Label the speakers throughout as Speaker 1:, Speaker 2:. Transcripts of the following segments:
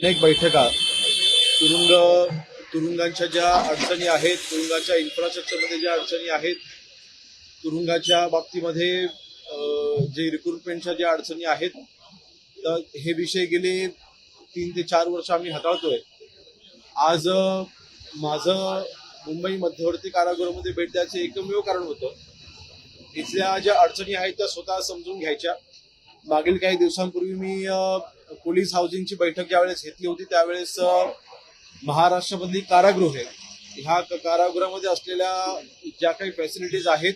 Speaker 1: अनेक बैठका. तुरुंग तुरुंगांच्या ज्या अडचणी आहेत तुरुंगाच्या इन्फ्रास्ट्रक्चरमध्ये ज्या अडचणी आहेत तुरुंगाच्या बाबतीमध्ये जे रिक्रुटमेंटच्या ज्या अडचणी आहेत तर हे विषय गेले तीन ते चार वर्ष आम्ही हाताळतोय. आज माझं मुंबई मध्यवर्ती कारागृहामध्ये भेट द्यायचं एकमेव कारण होतं इथल्या ज्या अडचणी आहेत त्या स्वतः समजून घ्यायच्या. मागील काही दिवसांपूर्वी मी पोलीस हाऊसिंगची बैठक ज्यावेळेस घेतली होती त्यावेळेस महाराष्ट्रामधली कारागृहे ह्या कारागृहामध्ये असलेल्या ज्या काही फॅसिलिटीज आहेत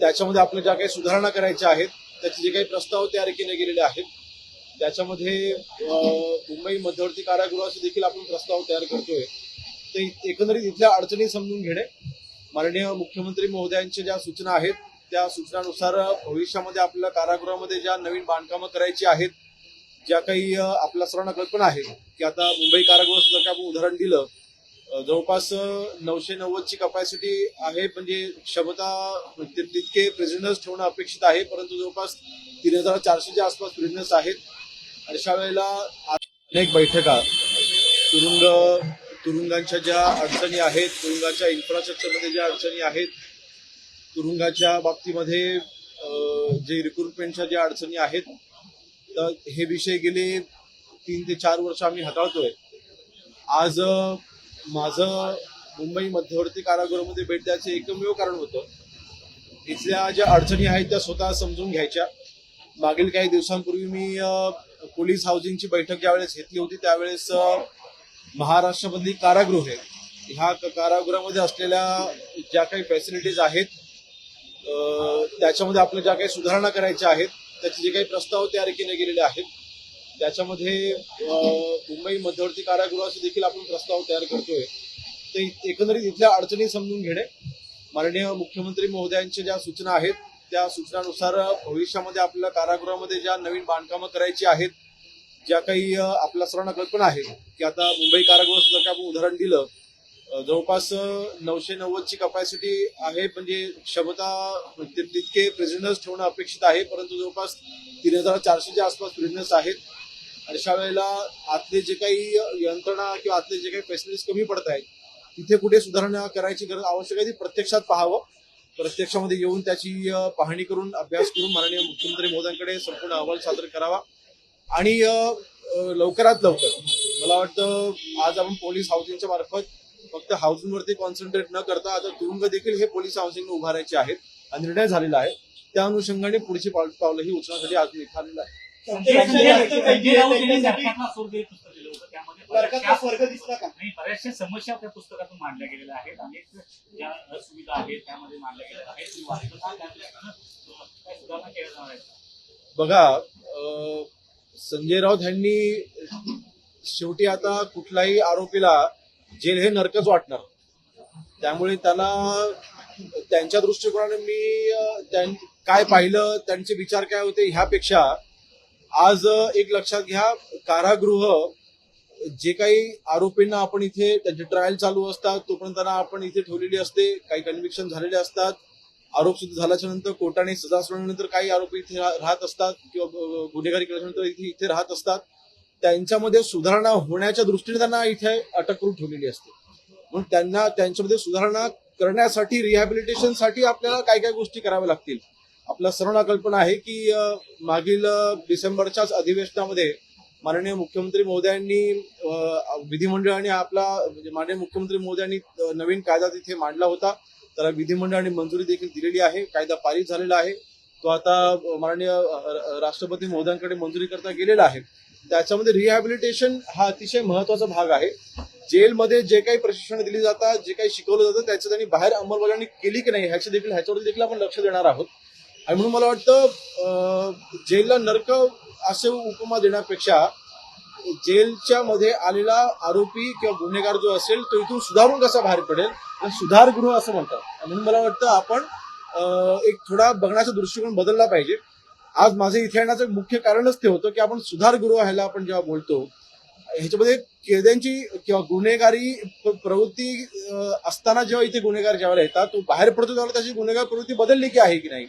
Speaker 1: त्याच्यामध्ये आपल्या ज्या काही सुधारणा करायच्या आहेत त्याचे जे काही प्रस्ताव तयार केले गेलेले आहेत त्याच्यामध्ये मुंबई मध्यवर्ती कारागृहाचे देखील आपण प्रस्ताव तयार करतोय. ते एकंदरीत इथल्या अडचणी समजून घेणे माननीय मुख्यमंत्री महोदयांच्या ज्या सूचना आहेत त्या सूचनानुसार भविष्यामध्ये आपल्या कारागृहामध्ये ज्या नवीन बांधकामं करायची आहेत ज्या काही आपल्या सर्वांना कल्पना आहे की आता मुंबई कारागृह जर का आपण उदाहरण दिलं जवळपास नऊशे नव्वदची कपॅसिटी आहे म्हणजे क्षमता म्हणजे तितके प्रिझनर्स ठेवणं अपेक्षित आहे परंतु जवळपास तीन हजार चारशेच्या आसपास प्रिझनर्स आहेत. अशा वेळेला अनेक बैठका तुरुंग तुरुंगांच्या ज्या अडचणी आहेत तुरुंगाच्या इन्फ्रास्ट्रक्चरमध्ये ज्या अडचणी आहेत तुरुंगाच्या बाबतीमध्ये जे रिक्रुटमेंटच्या ज्या अडचणी आहेत तर हे विषय गेले तीन ते चार वर्ष आम्ही हाताळतोय. आज माझं मुंबई मध्यवर्ती कारागृहामध्ये भेट द्यायचं एकमेव कारण होतं इथल्या ज्या अडचणी आहेत त्या स्वतः समजून घ्यायच्या. मागील काही दिवसांपूर्वी मी पोलीस हाऊसिंगची बैठक ज्यावेळेस घेतली होती त्यावेळेस महाराष्ट्रामधली महाराष्ट्रामधली कारागृहे ह्या कारागृहामध्ये असलेल्या ज्या काही फॅसिलिटीज आहेत त्याच्यामध्ये आपल्या ज्या काही सुधारणा करायच्या आहेत त्याचे जे काही प्रस्ताव तयार केले गेलेले आहेत त्याच्यामध्ये मुंबई मध्यवर्ती कारागृहाचे देखील आपण प्रस्ताव तयार करतोय. ते एकंदरीत इथल्या अडचणी समजून घेणे माननीय मुख्यमंत्री महोदयांच्या ज्या सूचना आहेत त्या सूचनानुसार भविष्यामध्ये आपल्या कारागृहामध्ये ज्या नवीन बांधकामं करायची आहेत ज्या काही आपल्या सर्वांना कल्पना आहे की आता मुंबई कारागृहाचं जर का आपण उदाहरण दिलं जवळपास नऊशे नव्वदची कपॅसिटी आहे म्हणजे क्षमता तितके प्रिझनर्स ठेवणं अपेक्षित आहे परंतु जवळपास तीन हजार चारशेच्या आसपास प्रिझनर्स आहेत. अशा वेळेला आतले जे काही यंत्रणा किंवा आतले जे काही फॅसिलिटीज कमी पडत आहेत तिथे कुठे सुधारणा करायची गरज आवश्यक आहे ती प्रत्यक्षात पाहावं. प्रत्यक्षामध्ये येऊन त्याची पाहणी करून अभ्यास करून माननीय मुख्यमंत्री महोदयांकडे संपूर्ण अहवाल सादर करावा. आणि लवकरात लवकर मला वाटतं आज आपण पोलीस हाऊसिंगच्या मार्फत फक्त हाऊसिंगवरती कॉन्सन्ट्रेट न करता आता तुरुंग देखील हे पोलीस हाऊसिंग उभारायचे आहेत हा निर्णय झालेला आहे. त्या अनुषंगाने पुढची पाव- पावलं ही उचलण्यासाठी आज आलेलो आहे.
Speaker 2: हे बऱ्याचशा-
Speaker 3: स्वर्ग दिसला का?
Speaker 2: नाही बऱ्याचशा समस्या त्या पुस्तकातून मांडल्या गेलेल्या आहेत. अनेक ज्या सुविधा आहेत त्यामध्ये मांडल्या गेलेल्या आहेत. सुधारणा केल्या जाणार आहेत.
Speaker 1: बघा संजय राऊत यांनी शेवटी आता कुठल्याही आरोपीला जेल हे नरकच वाटणार. त्यामुळे त्याला त्यांच्या दृष्टिकोनाने मी काय पाहिलं त्यांचे विचार काय होते ह्यापेक्षा आज एक लक्षात घ्या कारागृह जे काही आरोपींना आपण इथे त्यांचे ट्रायल चालू असतात तोपर्यंत त्यांना आपण इथे ठेवलेली असते काही कन्व्हिक्शन झालेले असतात. आरोप सुद्धा झाल्याच्यानंतर कोर्टाने सजा सुनावल्यानंतर काही आरोपी इथे राहत असतात किंवा गुन्हेगारी केल्यानंतर इथे इथे राहत असतात. त्यांच्यामध्ये सुधारणा होण्याच्या दृष्टीने त्यांना इथे अटक करून ठेवलेली असते. म्हणून त्यांना त्यांच्यामध्ये सुधारणा करण्यासाठी रिहॅबिलिटेशनसाठी आपल्याला काय काय गोष्टी कराव्या लागतील. आपला सर्वांना कल्पना आहे की मागील डिसेंबरच्याच अधिवेशनामध्ये माननीय मुख्यमंत्री महोदयांनी अ, विधिमंडळाने आपला म्हणजे माननीय मुख्यमंत्री महोदयांनी नवीन कायदा तिथे मांडला होता. त्याला विधिमंडळाने मंजुरी देखील दिलेली आहे. कायदा पारित झालेला आहे. तो आता माननीय राष्ट्रपती महोदयांकडे मंजुरी करता गेलेला आहे. त्याच्यामध्ये रिहॅबिलिटेशन हा अतिशय महत्त्वाचा भाग आहे. जेलमध्ये जे काही प्रशिक्षण दिली जातात जे काही शिकवलं जातं त्याचं त्यांनी बाहेर अंमलबजावणी केली की नाही ह्याची देखील ह्याच्यावर देखील आपण लक्ष देणार आहोत. आणि म्हणून मला वाटतं जेलला नरक असे उपमा देण्यापेक्षा जेलच्या मध्ये आलेला आरोपी किंवा गुन्हेगार जो असेल तो इथून सुधारून कसा बाहेर पडेल? तर सुधारगृह असं म्हणतात. म्हणून मला वाटतं आपण एक थोडा बघण्याचा दृष्टिकोन बदलला पाहिजे. आज माझं इथे येण्याचं मुख्य कारणच ते होतं की आपण सुधारगृह ह्याला आपण जेव्हा बोलतो ह्याच्यामध्ये कैद्यांची किंवा गुन्हेगारी प्रवृत्ती असताना जेव्हा इथे गुन्हेगार ज्यावेळेला येतात तो बाहेर पडतो त्यावेळेला त्याची गुन्हेगार प्रवृत्ती बदलली की आहे की नाही?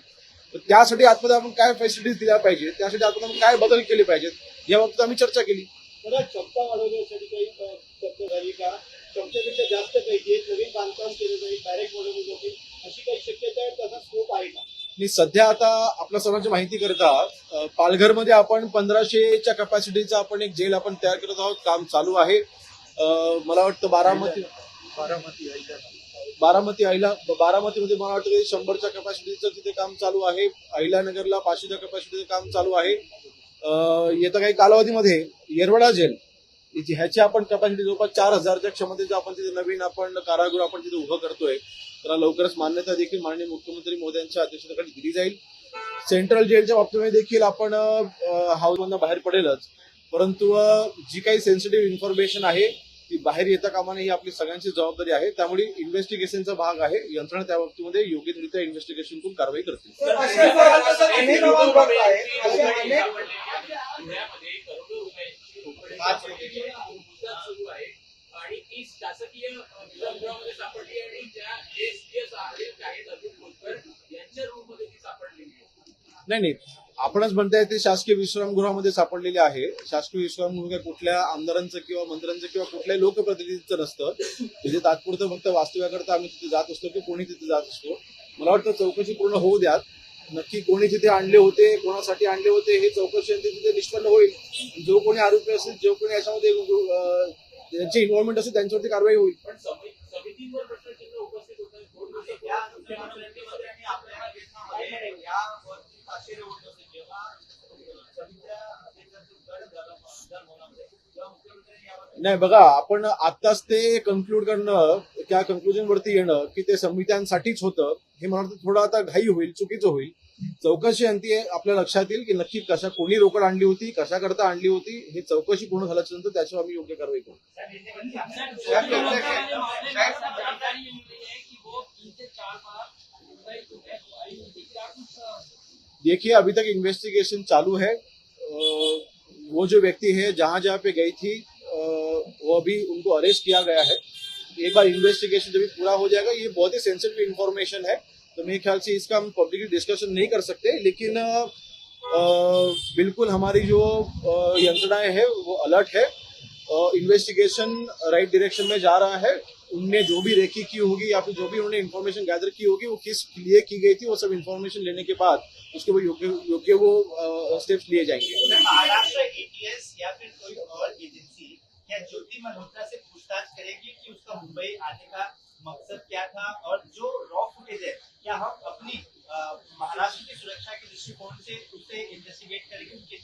Speaker 1: तर त्यासाठी आतमध्ये आपण काय फॅसिलिटीज दिल्या पाहिजे त्यासाठी आतमध्ये आपण काय बदल केले पाहिजेत? या बाबतीत आम्ही चर्चा केली.
Speaker 3: क्षमता वाढवण्यासाठी काही चर्चा झाली का? क्षमतेपेक्षा जास्त काही नवीन बांधकाम केलं जाईल डायरेक्ट वाढवली जातील अशी काही शक्यता आहे? त्याचा स्कोप आहे का?
Speaker 1: आणि सध्या आता आपल्या सर्वांची माहिती करता पालघरमध्ये आपण पंधराशेच्या कॅपॅसिटीचं आपण एक जेल आपण तयार करत आहोत काम चालू आहे. मला वाटतं बारामती बारामती अहिला बारामतीमध्ये मला वाटतं की शंभरच्या कॅपॅसिटीचं तिथे काम चालू आहे. अहिल्यानगरला पाचशेच्या कॅपॅसिटीचं काम चालू आहे. येत्या काही कालावधीमध्ये येरवडा जेल ह्याची आपण कॅपॅसिटी जवळपास चार हजारच्या क्षमतेचं आपण तिथे नवीन आपण कारागृह आपण तिथे उभं करतोय त्याला लवकरच मान्यता देखील माननीय मुख्यमंत्री मोदयांच्या अध्यक्षतेखाली दिली जाईल. सेंट्रल जेलच्या बाबतीमध्ये देखील आपण हाऊसमधनं बाहेर पडेलच. परंतु जी काही सेन्सिटिव्ह इन्फॉर्मेशन आहे ती बाहेर येता कामा नये ही आपली सगळ्यांची जबाबदारी आहे. त्यामुळे इन्व्हेस्टिगेशनचा भाग आहे. यंत्रणा त्या बाबतीमध्ये योग्यरित्या इन्व्हेस्टिगेशन करून कारवाई करतील.
Speaker 4: सुरू आहे. आणि ती शासकीय सापडली आणि ज्या आहेत यांच्या रूममध्ये ती सापडलेली
Speaker 1: नाही. नाही आपणच म्हणताय ते शासकीय विश्रामगृहामध्ये सापडलेले आहे. शासकीय विश्रामगृह काय कुठल्या आमदारांचं किंवा मंत्र्यांचं किंवा कुठल्याही लोकप्रतिनिधीचं नसतं. तिथे तात्पुरतं फक्त वास्तव्याकरता आम्ही तिथे जात असतो की कोणी तिथे जात असतो. मला वाटतं चौकशी पूर्ण होऊ द्यात. नक्की कोणी तिथे आणले होते कोणासाठी आणले होते हे चौकशी ते तिथे निष्पन्न होईल. जो कोणी आरोपी असेल जो कोणी याच्यामध्ये त्यांची इन्व्हॉल्वमेंट असेल त्यांच्यावरती कारवाई होईल.
Speaker 4: पण
Speaker 1: नाही बघा आपण आत्ताच ते कन्क्लूड करणं त्या कन्क्लुजन वरती येणं की ते संहितांसाठीच होतं हे मला थोडं आता घाई होईल चुकीचं होईल. चौकशी अंती आपल्या लक्षात येईल की नक्की कशा कोणी रोकड आणली होती कशा करता आणली होती हे चौकशी पूर्ण झाल्याच्यानंतर त्याच्यावर आम्ही योग्य कारवाई करू. देखिए अभी तक इन्वेस्टिगेशन चालू है। वो जो व्यक्ति है जहां जहां पे गई थी वो अभी उनको अरेस्ट किया गया है। एक बार इन्वेस्टिगेशन जब पूरा हो जाएगा ये बहुत ही सेंसिटिव इन्फॉर्मेशन है। तो मेरे ख्याल से इसका हम पब्लिकली डिस्कशन नहीं कर सकते लेकिन अ, बिल्कुल हमारी जो यंत्रणाएँ है वो अलर्ट है। इन्वेस्टिगेशन राइट डायरेक्शन में जा रहा है। उनने जो भी रेकी की होगी या फिर जो भी उन्होंने इन्फॉर्मेशन गैदर की होगी वो किस लिए की गई थी वो सब इन्फॉर्मेशन लेने के बाद उसके वो योग्य योग्य वो स्टेप्स लिए जाएँगे।
Speaker 5: ज्योति मल्होत्रा से पूछताछ करेगी कि उसका मुंबई आने का मकसद क्या था और जो रॉ फुटेज है, क्या हम अपनी महाराष्ट्र की सुरक्षा के दृष्टिकोण से उसे इन्वेस्टिगेट करेंगे, उनके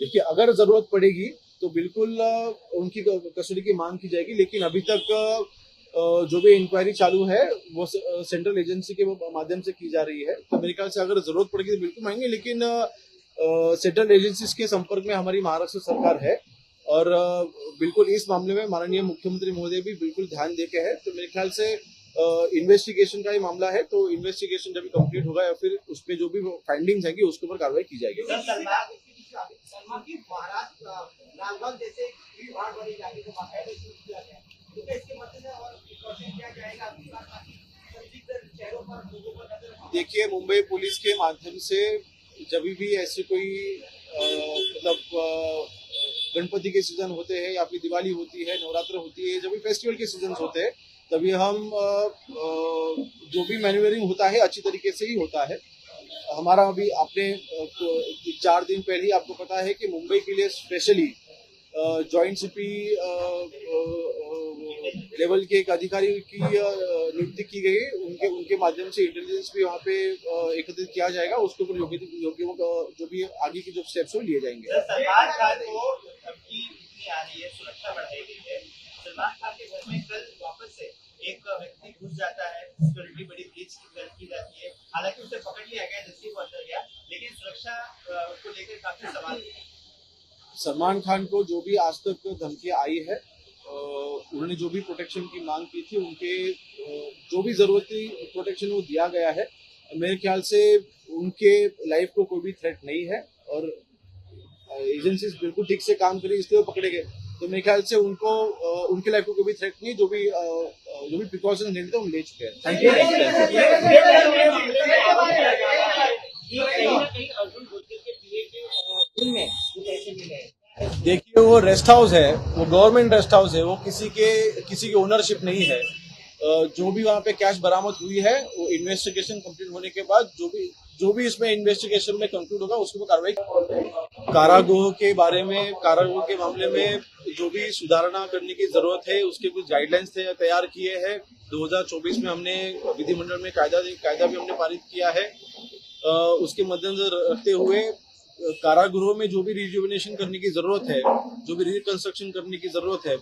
Speaker 1: देखिए, अगर ज़रूरत पड़ेगी तो बिल्कुल उनकी कस्टडी की मांग की जाएगी, लेकिन अभी तक जो भी इंक्वायरी चालू है, वो सेंट्रल एजेंसी के माध्यम से की जा रही है। तो मेरे ख्याल से अगर ज़रूरत पड़ेगी तो बिल्कुल मांगेंगे, लेकिन सेंट्रल एजेंसीज के संपर्क में हमारी महाराष्ट्र सरकार है। और बिल्कुल इस मामले में माननीय मुख्यमंत्री महोदय भी बिल्कुल ध्यान देके हैं। तो मेरे ख्याल से इन्वेस्टिगेशन का ही मामला है तो इन्वेस्टिगेशन जब कंप्लीट होगा या फिर उसमें जो भी फाइंडिंग आएँगी उसके ऊपर कार्रवाई की जाएगी। देखिए मुंबई पुलिस के माध्यम से जब भी ऐसी कोई मतलब गणपति के सीज़न होते हैं या फिर दिवाली होती है, नवरात्र होती है, जब भी फेस्टिवल के सीज़न होते हैं, तभी हम जो भी मैन्युअरिंग होता है, अच्छी तरीके से ही होता है। हमारा अभी आपने चार दिन पहले ही आपको पता है कि मुंबई के लिए स्पेशली जॉइंट सीपी लेवल के एक अधिकारी की नियुक्ति की गई। उनके उनके माध्यम से इंटेलिजेंस भी वहाँ पे एकत्रित किया जाएगा। उसके ऊपर योग्य योग्य जो भी आगे की जो स्टेप्स है वो लिए जाएँगे।
Speaker 5: सलमान खान को धमकी आ रही है सुरक्षा बढ़ाई गई है। सलमान खान के घर में कल वापस से एक व्यक्ति घुस जाता है। सिक्योरिटी बड़ी ब्रीच की जाती है। हालाँकि उसे पकड़ लिया गया जैसे वो अंदर गया लेकिन सुरक्षा को लेकर काफ़ी सवाल
Speaker 1: सलमान खान को जो भी आज तक धमकी आई है उन्होंने जो भी प्रोटेक्शन की मांग की थी उनके जो भी जरूरती प्रोटेक्शन वो दिया गया है मेरे ख्याल से उनके लाइफ को कोई भी थ्रेट नहीं है और एजेंसीज बिल्कुल ठीक से काम करी इसलिए वो पकड़े गए तो मेरे ख्याल से उनको उनके लाइफ को कोई भी थ्रेट नहीं जो भी अ, अ, जो भी प्रिकॉशन लेने थे वो ले चुके हैं थैंक यू
Speaker 3: अर्जुन के पीए के में हैं
Speaker 1: देखिए, वो रेस्ट हाउस है, वो गवर्नमेंट रेस्ट हाउस है, वो किसी के, किसी की ओनरशिप नहीं है। जो भी वहाँ पे कैश बरामद हुई है, वो इन्वेस्टिगेशन कंप्लीट होने के बाद जो भी जो भी इसमें इन्वेस्टिगेशन में कंक्लूड होगा, उसके ऊपर कार्रवाई कारागृह के बारे में, कारागृह के मामले में जो भी सुधारणा करने की ज़रूरत है, उसके कुछ गाइडलाइंस तैयार किए हैं। 2024 में हमने विधिमंडल में कायदा कायदा भी हमने पारित किया है। उसके मद्देनजर रखते हुए कारागृहों में जो भी रिजुविनेशन करने की ज़रूरत है, जो भी रिकंस्ट्रक्शन करने की ज़रूरत है,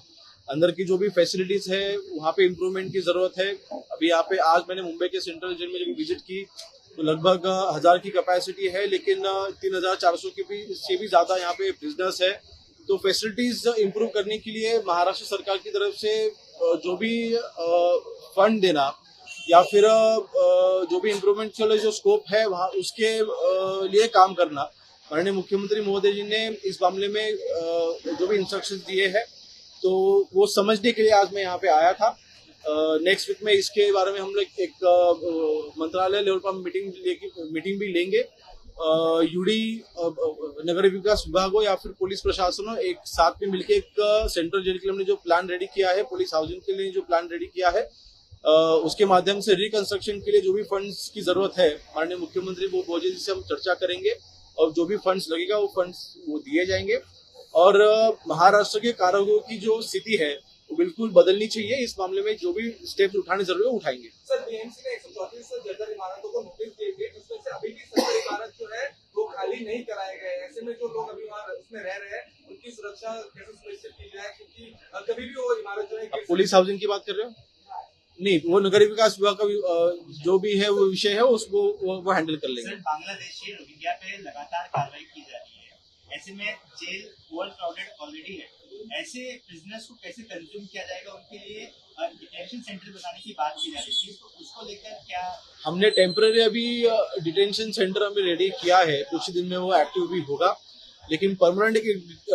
Speaker 1: अंदर की जो भी फैसिलिटीज़ है, वहाँ पे इम्प्रूवमेंट की ज़रूरत है। अभी यहाँ पे आज मैंने मुंबई के सेंट्रल जेल में जब विज़िट की तो लगभग हज़ार की कैपेसिटी है, लेकिन तीन हज़ार चार सौ की भी से भी ज़्यादा यहाँ पे बिज़नेस है। तो फैसिलिटीज़ इम्प्रूव करने के लिए महाराष्ट्र सरकार की तरफ़ से जो भी फंड देना या फिर जो भी इम्प्रूवमेंट के जो स्कोप है, वहाँ उसके लिए काम करना माननीय मुख्यमंत्री महोदय जी ने इस मामले में जो भी इंस्ट्रक्शन दिए हैं तो वो समझने के लिए आज मैं यहाँ पे आया था। नेक्स्ट वीक में इसके बारे में हम लोग एक मंत्रालय लेवल पर मीटिंग मीटिंग भी लेंगे। यूडी नगर विकास विभाग हो या फिर पुलिस प्रशासन हो एक साथ में मिलकर एक सेंट्रल जेल के लिए हमने जो प्लान रेडी किया है पुलिस हाउसिंग के लिए जो प्लान रेडी किया है उसके माध्यम से रिकंस्ट्रक्शन के लिए जो भी फंड्स की ज़रूरत है, माननीय मुख्यमंत्री वो भोजे जी से हम चर्चा करेंगे। और जो भी फंड्स लगेगा वो फंड्स वो दिए जाएँगे। और महाराष्ट्र के कारागृहों की जो स्थिति है वो बिल्कुल बदलनी चाहिए। इस मामले में जो भी स्टेप्स उठाने ज़रूरी है उठाएँगे।
Speaker 4: सर बीएमसी ने एक सौ चौतीस जर्जर इमारतों को नोटिस दिए थे जिसमें से अभी भी सत्तर इमारत जो है वो खाली नहीं कराए गए हैं। ऐसे में जो लोग अभी वहाँ उसमें रह रहे हैं उनकी सुरक्षा कैसे सुनिश्चित की जाए? क्योंकि कभी भी वो इमारत जो है
Speaker 1: पुलिस हाउसिंग की बात कर रहे हो? नहीं वो नगर विकास विभाग का जो भी है वो विषय है उसको वो, वो हैंडल कर लेंगे।
Speaker 5: बांग्लादेश से रोहिंग्या पे लगातार कार्रवाई की जा रही है। ऐसे में जेल ओवर क्राउडेड ऑलरेडी है। ऐसे प्रिजनर्स को कैसे कंज्यूम किया जाएगा उनके लिए डिटेंशन सेंटर बनाने की बात की जा रही थी तो उसको लेकर क्या
Speaker 1: हमने टेम्पररी अभी डिटेंशन सेंटर हमें रेडी किया है। कुछ दिन में वो एक्टिव भी होगा। लेकिन परमानेंट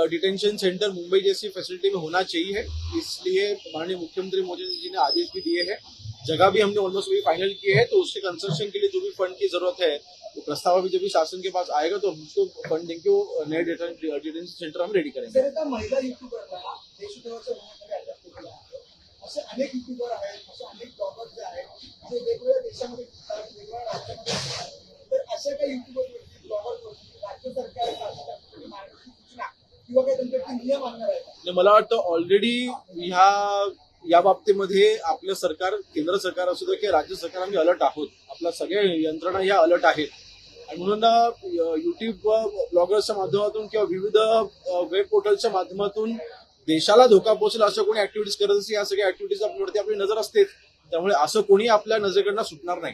Speaker 1: डिटेंशन सेंटर मुंबई जैसी फैसिलिटी में होना चाहिए। इसलिए माननीय मुख्यमंत्री मोदी जी ने आदेश भी दिए हैं। जगह भी हमने ऑलमोस्ट अभी फाइनल किए हैं तो उसके कंस्ट्रक्शन के लिए जो भी फंड की ज़रूरत है, वो प्रस्ताव अभी जब भी शासन के पास आएगा तो हम उसको फंड देंगे, वो नए डिटेंशन सेंटर हम रेडी करेंगे।
Speaker 3: अनेक
Speaker 1: आणि मला वाटतं ऑलरेडी ह्या या बाबतीमध्ये आपलं सरकार केंद्र सरकार असू दे की राज्य सरकार आम्ही अलर्ट आहोत. आपल्या सगळ्या यंत्रणा ह्या अलर्ट आहेत. आणि म्हणून युट्यूब ब्लॉगर्सच्या माध्यमातून किंवा विविध वेब पोर्टलच्या माध्यमातून देशाला धोका पोहोचेल असं कोणी ऍक्टिव्हिटीज करत असेल या सगळ्या ऍक्टिव्हिटीज आपल्यावरती आपली नजर असतेच. त्यामुळे असं कोणी आपल्या नजरेकडनं सुटणार नाही.